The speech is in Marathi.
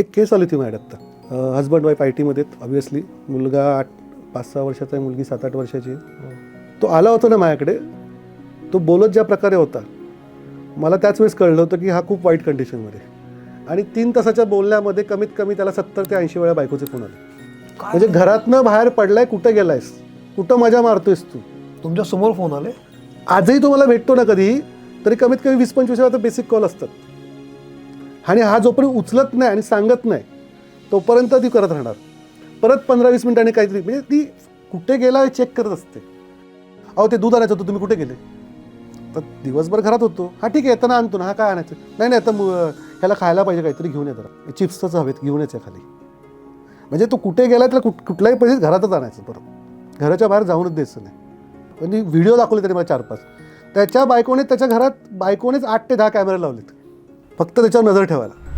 एक केस आली होती माझ्यात आत्ता हजबंड वाईफ आय टीमध्ये ऑब्विसली मुलगा आठ पाच सहा वर्षाचा आहे मुलगी सात आठ वर्षाची आहे. तो आला होता ना माझ्याकडे. तो बोलत ज्या प्रकारे होता मला त्याच वेळेस कळलं होतं की हा खूप वाईट कंडिशनमध्ये. आणि तीन तासाच्या बोलण्यामध्ये कमीत कमी त्याला सत्तर ते ऐंशी वेळा बायकोचे फोन आले. म्हणजे घरातनं बाहेर पडलाय कुठं गेलायस? कुठं मजा मारतोयस तू? तुमच्यासमोर फोन आले? आजही तुम्हाला भेटतो ना कधी तरी कमीत कमी वीस पंचवीस वेळा तर बेसिक कॉल असतात. आणि हा जोपर्यंत उचलत नाही आणि सांगत नाही तोपर्यंत ती करत राहणार. परत पंधरा वीस मिनिटांनी काहीतरी म्हणजे ती कुठे गेला हे चेक करत असते. अहो ते दूध आणायचं होतं तुम्ही कुठे गेले? तर दिवसभर घरात होतो. हा ठीक आहे येताना आणतो ना हा काय आणायचं? नाही नाही आता ह्याला खायला पाहिजे काहीतरी घेऊन ये जरा. चिप्सच हवेत घेऊन याच्या खाली. म्हणजे तो कुठे गेला त्याला कुठ कुठल्याही पैसे घरातच आणायचं परत. घराच्या बाहेर जाऊनच द्यायचं नाही. म्हणजे व्हिडिओ दाखवले तरी मला चार पाच त्याच्या बायकोने त्याच्या घरात बायकोनेच आठ ते दहा कॅमेरे लावलेत. फक्त त्याच्यावर नजर ठेवायला.